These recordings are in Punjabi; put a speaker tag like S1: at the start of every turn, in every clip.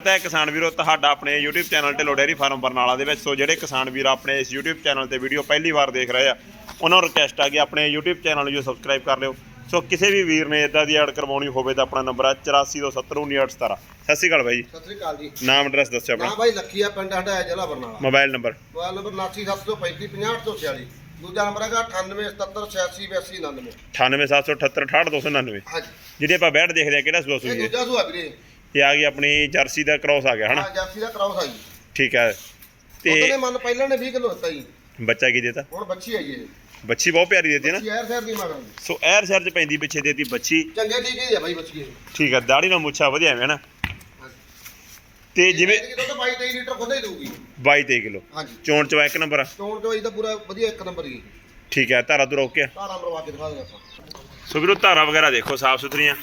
S1: ਤਾਂ ਹੈ ਕਿਸਾਨ ਵੀਰੋ ਤੁਹਾਡਾ ਆਪਣੇ YouTube channel Dhillon dairy farm Barnala ਦੇ ਵਿੱਚ। ਸੋ ਜਿਹੜੇ ਕਿਸਾਨ ਵੀਰ ਆਪਣੇ ਇਸ YouTube ਚੈਨਲ ਤੇ ਵੀਡੀਓ ਪਹਿਲੀ ਵਾਰ ਦੇਖ ਰਹੇ ਆ ਉਹਨਾਂ ਨੂੰ ਰਿਕਵੈਸਟ ਆ ਕਿ ਆਪਣੇ YouTube ਚੈਨਲ ਨੂੰ ਜੋ ਸਬਸਕ੍ਰਾਈਬ ਕਰ ਲਿਓ। ਸੋ ਕਿਸੇ ਵੀ ਵੀਰ ਨੇ ਇਦਾਂ ਦੀ ਐਡ ਕਰਵਾਉਣੀ ਹੋਵੇ ਤਾਂ ਆਪਣਾ ਨੰਬਰ ਹੈ 8427191817 ਸਤਿ ਸ਼੍ਰੀ ਅਕਾਲ ਬਾਈ।
S2: ਸਤਿ ਸ੍ਰੀ ਅਕਾਲ ਜੀ।
S1: ਨਾਮ ਐਡਰੈਸ ਦੱਸਿਓ
S2: ਹਾਂ
S1: ਆਪਣਾ
S2: ਬਾਈ ਲੱਖੀਆ ਪਿੰਡ ਸਾਡਾ ਹੈ ਜ਼ਿਲ੍ਹਾ Barnala.
S1: Mobile number
S2: mobile number 7975350846 ਦੂਜਾ ਨੰਬਰ ਹੈਗਾ 9877868299
S1: 98778
S2: ਹਾਂਜੀ।
S1: ਜਿਹੜੀ ਆਪਾਂ ਬੈਠ ਦੇਖਦੇ ਆ ਕਿਹੜਾ ਸੂਆ ਸੂਈ ਹੈ?
S2: ਦੂਜਾ ਸੁਆ ਵੀਰੇ।
S1: ਇਹ ਆ ਗਈ ਆਪਣੀ ਜਰਸੀ ਦਾ ਕ੍ਰਾਸ ਆ ਗਿਆ ਹਨਾ?
S2: ਹਾਂ ਜਰਸੀ ਦਾ ਕਰਾਉਸ ਆਈ
S1: ਠੀਕ ਹੈ
S2: ਉਹਨੇ
S1: ਤੇ
S2: ਮਨ ਪਹਿਲਾਂ ਨੇ 20 ਕਿਲੋ ਦਿੱਤਾ ਜੀ।
S1: ਬੱਚਾ ਕੀ ਦੇਤਾ?
S2: ਹੁਣ ਬੱਚੀ ਆਈ ਹੈ
S1: ਬੱਚੀ ਬਹੁਤ ਪਿਆਰੀ ਦੇਤੀ ਨਾ।
S2: ਸ਼ਹਿਰ ਸ਼ਹਿਰ ਦੀ ਮਗਰ
S1: ਸੋ ਐਰ ਸ਼ਹਿਰ ਚ ਪੈਂਦੀ ਪਿੱਛੇ ਦੇਤੀ ਬੱਚੀ।
S2: ਚੰਗੇ ਠੀਕ ਹੀ ਹੈ ਬਾਈ ਬੱਚੀ ਇਹ।
S1: ਠੀਕ ਹੈ ਦਾੜੀ ਨਾਲ ਮੁੱਛਾ ਵਧੀਆ ਐਵੇਂ ਨਾ ਤੇ ਜਿਵੇਂ
S2: ਕਿਲੋ ਤਾਂ 22 23 ਲੀਟਰ ਖੁਦ ਹੀ ਦਊਗੀ।
S1: 22 23 ਕਿਲੋ।
S2: ਹਾਂਜੀ।
S1: ਚੋਣ ਚਵਾ ਇੱਕ ਨੰਬਰ ਆ।
S2: ਚੋਣ ਚੋਈ ਤਾਂ ਪੂਰਾ ਵਧੀਆ ਇੱਕ ਨੰਬਰ ਹੀ
S1: ਠੀਕ ਹੈ ਧਾਰਾ ਤੋਂ ਰੋਕਿਆ
S2: ਸਾਰਾ ਮਰਵਾ ਕੇ ਦਿਖਾ ਦੇ ਆਪਾਂ।
S1: ਸੋ ਵੀਰੋ ਧਾਰਾ ਵਗੈਰਾ ਦੇਖੋ ਸਾਫ਼ ਸੁਥਰੀਆਂ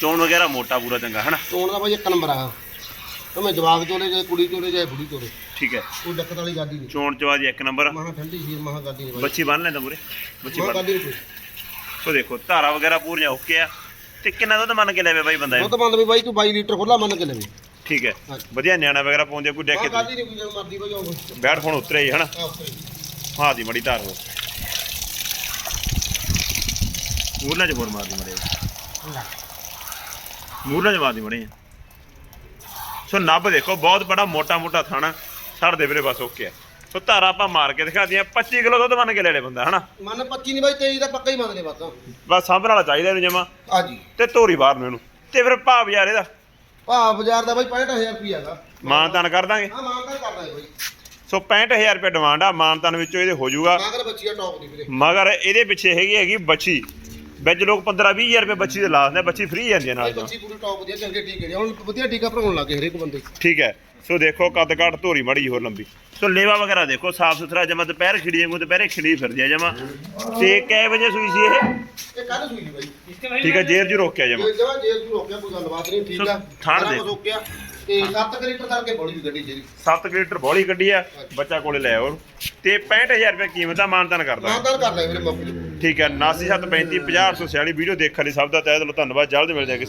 S1: ਚੋਣ ਵਗੈਰਾ ਮੋਟਾ ਪੂਰਾ ਚੰਗਾ ਹਨਾ?
S2: ਚੋਣ ਦਾ ਬਾਈ ਇੱਕ ਨੰਬਰ ਆ। ਭਾਵੇਂ ਜਵਾਕ ਚੋਲੇ ਜਾਏ ਕੁੜੀ ਚੋਲੇ ਜਾਏ ਬੁੜੀ ਚੋਲੇ।
S1: ਠੀਕ ਹੈ।
S2: ਕੋਈ ਦਿੱਕਤ ਵਾਲੀ ਗੱਲ ਹੀ ਨਹੀਂ।
S1: ਚੋਣ ਚਵਾ ਦੀ ਇੱਕ ਨੰਬਰ।
S2: ਮਹਾ ਠੰਡੀ ਸੀ ਮਹਾ ਗੱਲ ਨਹੀਂ
S1: ਬੱਚੀ ਬੰਨ ਲੈਂਦਾ ਮੂਰੇ। ਬੱਚੀ ਬੰਨ।
S2: ਕੋਈ।
S1: ਸੋ ਦੇਖੋ ਧਾਰਾ ਵਗੈਰਾ ਪੂਰੀਆਂ ਓਕੇ ਆ। ਤੇ ਕਿੰਨਾ ਦੁੱਧ ਮੰਨ ਕੇ ਲੈਵੇ ਬਾਈ ਬੰਦਾ ਇਹ?
S2: ਤਾਂ ਮੰਨ ਵੀ ਬਾਈ ਤੂੰ 22 ਲੀਟਰ ਖੁੱਲਾ ਮੰਨ ਕੇ ਲਵੇ।
S1: ਠੀਕ ਹੈ। ਵਧੀਆ ਨਿਆਣਾ ਵਗੈਰਾ ਪਾਉਂਦੇ ਕੋਈ ਡੈਕ
S2: ਗੱਲ ਹੀ ਨਹੀਂ ਕੋਈ ਜਦੋਂ ਮਰਦੀ ਬਾਈ ਆਉਂਦਾ
S1: ਬੈਠ ਹੁਣ ਉਤਰੇ ਹੀ ਹਨਾ। ਹਾਂ ਦੀ ਮੜੀ ਧਾਰ ਹੋ। ਮੂਰਨਾ ਚ ਬੋਰ ਮਾਰਦੀ ਮੜੇ। ਮੂਰਨਾ ਚ ਮਾਰਦੀ ਮੜੇ ਸੋ ਨੱਬ ਦੇਖੋ ਬਹੁਤ ਬੜਾ ਮੋਟਾ ਮੋਟਾ ਥਾਣਾ ਛੱਡ ਦੇ ਵੀਰੇ ਬਸ ਓਕੇ ਆ। ਸੋ ਧਾਰਾ ਆਪਾਂ ਮਾਰ ਕੇ ਦਿਖਾ ਦਿਆਂ 25 ਕਿਲੋ ਦੁੱਧ ਮੰਨ ਕੇ ਲੈ ਲੈ ਬੰਦਾ ਹਨਾ?
S2: ਮੰਨ 25 ਨਹੀਂ ਬਾਈ 23 ਦਾ ਪੱਕਾ ਹੀ ਮੰਨ ਲੈ ਬਸ।
S1: ਬਸ ਸਾਂਭਣ ਵਾਲਾ ਚਾਹੀਦਾ ਇਹਨੂੰ ਜਮਾ।
S2: ਹਾਂਜੀ।
S1: ਤੇ ਧੋਰੀ ਬਾਹਰ ਨੂੰ ਇਹਨੂੰ। ਤੇ ਫਿਰ ਭਾਅ ਯਾਰ ਇਹਦਾ।
S2: ਭਾ ਬਾਜ਼ਾਰ ਦਾ ਬਾਈ 65000 ਰੁਪਿਆ ਹੈਗਾ
S1: ਮਾਨਤਾਨ ਕਰ ਦਾਂਗੇ।
S2: ਹਾਂ ਮਾਨ ਤਾਂ ਕਰਦਾ ਹੈ ਬਾਈ।
S1: ਸੋ 65000 ਰੁਪਏ ਡਿਮਾਂਡ ਆ ਮਾਨਤਾਨ ਵਿੱਚੋਂ ਇਹਦੇ ਹੋ ਜਾਊਗਾ।
S2: ਮਾਗਰ ਬੱਚੀ ਆ ਟੌਪ ਦੀ ਵੀਰੇ।
S1: ਮਗਰ ਇਹਦੇ ਪਿੱਛੇ ਹੈਗੀ ਹੈਗੀ ਬੱਚੀ। ਵਿੱਚ ਲੋਕ 15 20000 ਰੁਪਏ ਬੱਚੀ ਦੇ ਲਾਉਂਦੇ ਬੱਚੀ ਫ੍ਰੀ ਜਾਂਦੀ ਹੈ ਨਾਲ।
S2: ਬੱਚੀ ਪੂਰੀ ਟੌਪ ਦੀ ਆ, ਚੰਗੇ ਟੀਕੇ ਨੇ ਹੁਣ ਵਧੀਆ ਟੀਕਾ ਭਰਾਉਣ ਲੱਗੇ ਹਰੇਕ ਬੰਦੇ।
S1: ਠੀਕ ਹੈ ਸੋ ਦੇਖੋ ਕੱਦ ਕਾਠ ਧੋਰੀ ਮੜੀ ਹੋਰ ਲੰਬੀ। ਸੋ ਲੇਵਾ ਵਗੈਰਾ ਦੇਖੋ ਸਾਫ਼ ਸੁਥਰਾ ਜਮਾ ਦੁਪਹਿਰ ਖਿੜੀ ਵਾਂਗੂ ਦੁਪਹਿਰੇ ਖਿੜੀ ਫਿਰਦੀ ਆ ਜਮਾ। ਤੇ ਕੈ ਵਜੇ ਸੂਈ ਸੀ ਇਹ?
S2: ਇਹ ਕੱਲ ਸੂਈ ਨੀ ਬਾਈ।
S1: ਠੀਕ ਹੈ ਜੇਰ ਜੂ ਰੋਕਿਆ ਜਮਾ।
S2: ਜੇ ਜਵਾ ਜੇਲ ਨੂੰ ਰੋਕਿਆ ਕੋਈ ਗੱਲਬਾਤ ਨਹੀਂ ਠੀਕ ਆ
S1: ਠਾਣ
S2: ਸਾਰਾ
S1: ਦੇ।
S2: ਕੁਛ ਰੋਕਿਆ। ਤੇ 7 ਲੀਟਰ ਕਰਕੇ ਬੋਲੀ ਦੀ ਗੱਡੀ ਜਿਹੜੀ।
S1: 7 ਲੀਟਰ ਬੋਲੀ ਕੱਢੀ ਆ ਬੱਚਾ ਕੋਲੇ ਲੈ ਆਓ। ਤੇ 65000 ਰੁਪਏ ਕੀਮਤ ਆ ਮਾਨਤਾਨ ਕਰਦਾ।
S2: ਮਾਨਦਾਰ ਕਰ ਲੈ ਵੀਰੇ ਤੇ
S1: ਠੀਕ ਹੈ 9735 50 846 ਵੀਡੀਓ ਦੇਖਣ ਲਈ ਸਭ ਦਾ ਤਹਿ ਦਿਲੋਂ ਧੰਨਵਾਦ। ਜਲਦ ਮਿਲ ਜਾਏ ਕਿਸੇ